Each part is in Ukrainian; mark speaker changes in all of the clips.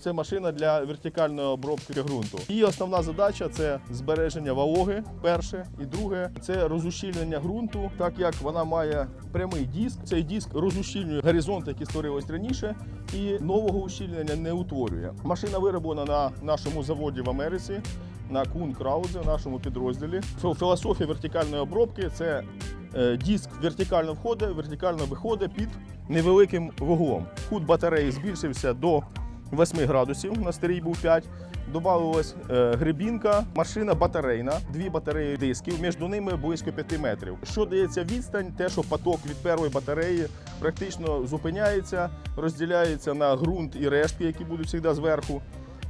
Speaker 1: Це машина для вертикальної обробки ґрунту. Її основна задача це збереження вологи, перше, і друге це розущільнення ґрунту, так як вона має прямий диск. Цей диск розущільнює горизонт, який створювався раніше, і нового ущільнення не утворює. Машина вироблена на нашому заводі в Америці. На Кун Краузе, нашому підрозділі. Фі- Філософія вертикальної обробки це е, диск вертикально входить, вертикально виходить під невеликим вуглом. Кут батареї збільшився до 8 градусів, на старій був 5. Добавилась е, грибінка, машина батарейна, дві батареї дисків, між ними близько 5 метрів. Що дається відстань, те, що поток від першої батареї практично зупиняється, розділяється на ґрунт і рештки, які будуть завжди зверху.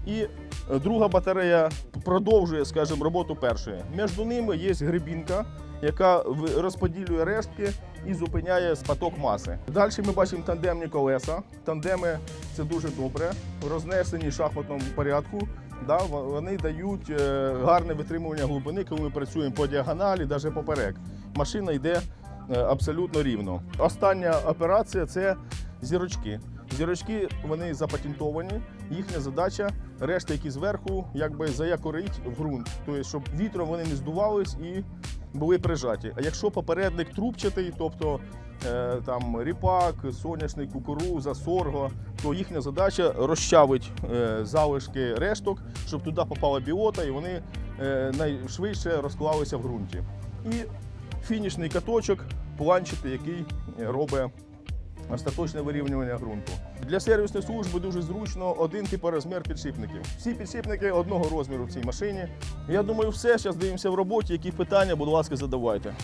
Speaker 1: І друга батарея продовжує, скажімо, роботу першої. Між ними є грибінка, яка розподілює рештки і зупиняє поток маси. Далі ми бачимо тандемні колеса. Тандеми це дуже добре, рознесені в шахматному порядку. Да, вони дають е, гарне витримування глибини, коли ми працюємо по діагоналі, навіть поперек. Машина йде е, абсолютно рівно. Остання операція це зірочки. Зірочки вони запатентовані. Їхня задача решта, які зверху, якби заякорить в ґрунт, тобто, щоб вітром вони не здувались і були прижаті. А якщо попередник трубчатий, тобто е, там ріпак, соняшник, кукуруза, сорго, то їхня задача розчавить е, залишки решток, щоб туди попала біота, і вони е, найшвидше розклалися в ґрунті. І фінішний каточок, планчатий, який робить остаточне вирівнювання ґрунту. Для сервісної служби дуже зручно один типорозмір підшипників. Всі підшипники одного розміру в цій машині. Я думаю, все. Зараз дивимося в роботі. Які питання, будь ласка, задавайте.